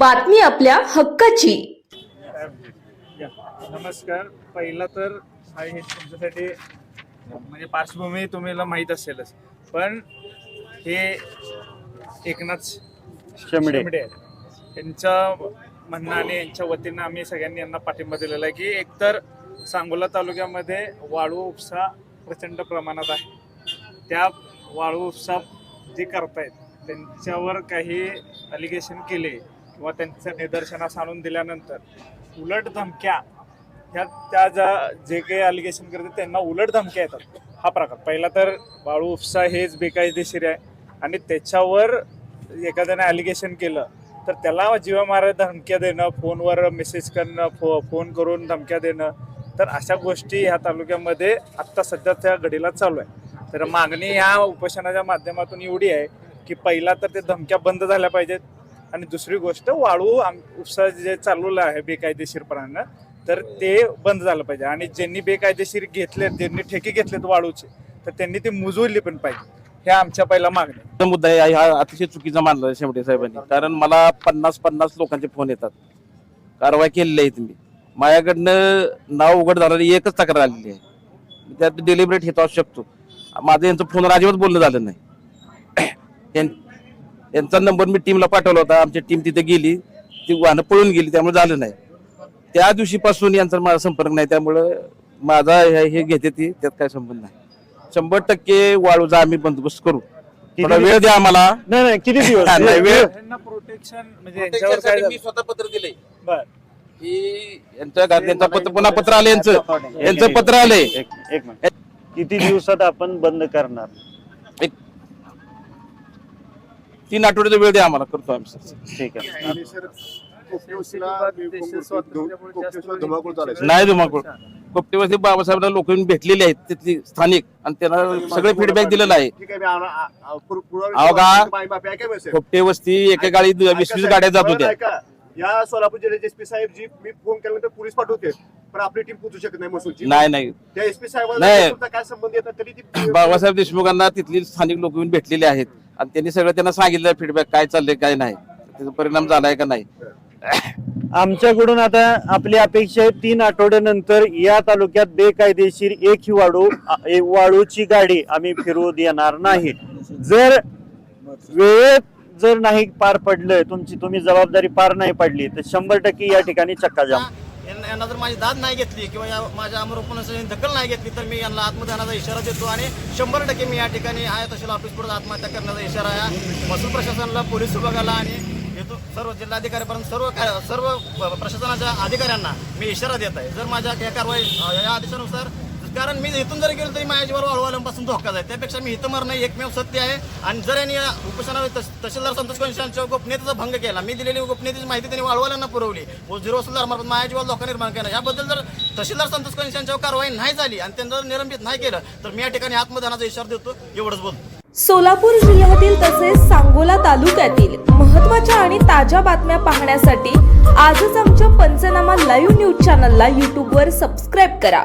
बातमी आपल्या हक्काची. नमस्कार. पहिला तर हा तुमच्यासाठी म्हणजे पार्श्वभूमी तुम्हाला माहीत असेलच. पण हे एकनाथ शेमडे यांच्या म्हणणं आणि यांच्या वतीनं आम्ही सगळ्यांनी यांना पाठिंबा दिलेला आहे की एकतर सांगोला तालुक्यामध्ये वाळू उपसा प्रचंड प्रमाणात आहे. त्या वाळू उपसा जे करतायत त्यांच्यावर काही अलिगेशन केले किंवा त्यांचं निदर्शनास आणून दिल्यानंतर उलट धमक्या ह्या त्या ज्या जे काही अलिगेशन करतात त्यांना उलट धमक्या येतात. हा प्रकार. पहिला तर बाळू उपसा हेच बेकायदेशीर आहे. आणि त्याच्यावर एखाद्याने ॲलिगेशन केलं तर त्याला जीवा मारा धमक्या देणं फोनवर मेसेज करणं फो फोन करून धमक्या देणं तर अशा गोष्टी ह्या तालुक्यामध्ये आत्ता सध्या त्या घडीला चालू आहे. तर मागणी ह्या उपोषणाच्या माध्यमातून एवढी आहे की पहिला तर ते धमक्या बंद झाल्या पाहिजेत. आणि दुसरी गोष्ट वाळू आम- उपसा जे चालवलं आहे बेकायदेशीरपणानं तर ते बंद झालं पाहिजे. आणि ज्यांनी बेकायदेशीर घेतले ज्यांनी ठेके घेतलेत वाळूचे तर त्यांनी ते मुजवली पण पाहिजे. ह्या आमच्या पहिला मागणी मुद्दा आहे हा अतिशय चुकीचा मानला शेवटे साहेबांनी. कारण मला पन्नास पन्नास लोकांचे फोन येतात. कारवाई केलेली आहे तुम्ही. माझ्याकडनं नाव उघड झालं एकच तक्रार आलेली आहे. त्यात डेलिब्रेट हेतू असू शकतो. माझं यांचं फोनवर अजिबात बोलणं झालं नाही. यांचा नंबर मी टीमला पाठवला होता. आमची टीम तिथे गेली. ती वाहनं पळून गेली त्यामुळे झालं नाही. त्या दिवशीपासून यांचा माझा संपर्क नाही त्यामुळं माझा हे हे घेते ती त्यात काय संबंध नाही. शंभर टक्के वाळूचा आम्ही बंदोबस्त करू. थोडा वेळ द्या आम्हाला. नाही नाही किती दिवस? नाही, वेळ प्रोटेक्शन म्हणजे यांच्यावर काय मी? स्वतः पत्र दिलंय. बर. की यांच्या घरात यांचं पत्र पुन्हा पत्र आले यांचं. यांचं पत्र आले एक एक मिनिट. किती दिवसात आपण बंद करणार? एक तीन आठवड्याचा वेळ द्या आम्हाला करतो आम्ही सर. ठीक आहे. आणि सर कोपटेवस्तीला धुमाकूळ चालायचं. नाही धुमाकूळ. कोपटेवरती बाबासाहेबांना लोक येऊन भेटलेले आहेत तिथली स्थानिक आणि त्यांना सगळे फीडबॅक दिलेला आहे. ठीक आहे मी आ- आ- आ- पुर- पुरावे- अहो का? बाई- बाई- ऐका मी, सर. कोपटे वस्ती एका गाडी वीस वीस गाड्या जात होत्या. ऐका. या सोलापूर जिल्ह्याचे एसपी साहेब जी मी फोन केल्यानंतर पोलीस पाठवते पण आपली टीम पोहोचू शकत नाही महसूलची. नाही नाही. त्या एसपी साहेबांना नाही. तुमचा काय संबंध येतात तरी ती बाबासाहेब देशमुखांना तिथली स्थानिक लोक येऊन भेटलेले आहेत. आणि त्यांनी सगळं त्यांना सांगितलं फीडबॅक काय चाललंय काय नाही. त्याचा परिणाम झालाय का नाही? आमच्याकडून आता आपली अपेक्षा आहे तीन आठवड्यानंतर या तालुक्यात बेकायदेशीर एक ही वाळू एक वाळूची गाडी आम्ही फिरवू देणार नाही. जर वेळेत जर नाही पार पडलं तुमची तुम्ही जबाबदारी पार नाही पडली तर शंभर टक्के या ठिकाणी चक्काजाम. यांना यांना जर माझी दाद नाही घेतली किंवा या माझ्या आमरोपणाची दखल नाही घेतली तर मी यांना आत्मदानाचा इशारा देतो आणि शंभर टक्के मी या ठिकाणी आहे तहसील ऑफिस पुढे आत्महत्या करण्याचा इशारा आहे महसूल प्रशासनाला पोलीस विभागाला आणि येतो सर्व जिल्हाधिकाऱ्यापर्यंत सर्व काय- सर्व प्रशासनाच्या अधिकाऱ्यांना मी इशारा देत आहे. जर माझ्या या कारवाई या आदेशानुसार कारण मी इथून जरी गेलो तरी माझ्या जीवावर वाळवाल्यांपासून धोकाच आहे. त्यापेक्षा मी इथं मरणं एकमेव सत्य आहे. आणि जर यांनी या उपोषणावर तहसीलदार संतोष कोणशांच्या गोपनीयतेचा भंग केला मी दिलेली गोपनीयतेची माहिती त्यांनी वाळवाल्यांना पुरवली. व झिरो वसुलदार मार्फत माझ्या जीवावर धोका निर्माण केला. याबद्दल जर तहसीलदार संतोष कंशांच्यावर कारवाई नाही झाली आणि त्यांना जर निलंबित नाही केलं तर मी या ठिकाणी आत्मदानाचा इशारा देतो. एवढंच बोलतो. सोलापूर जिल्ह्यातील तसेच सांगोला तालुक्यातील महत्त्वाच्या आणि ताज्या बातम्या पाहण्यासाठी आजच आमच्या पंचनामा लाईव्ह न्यूज चॅनलला यूट्यूबवर सबस्क्राईब करा.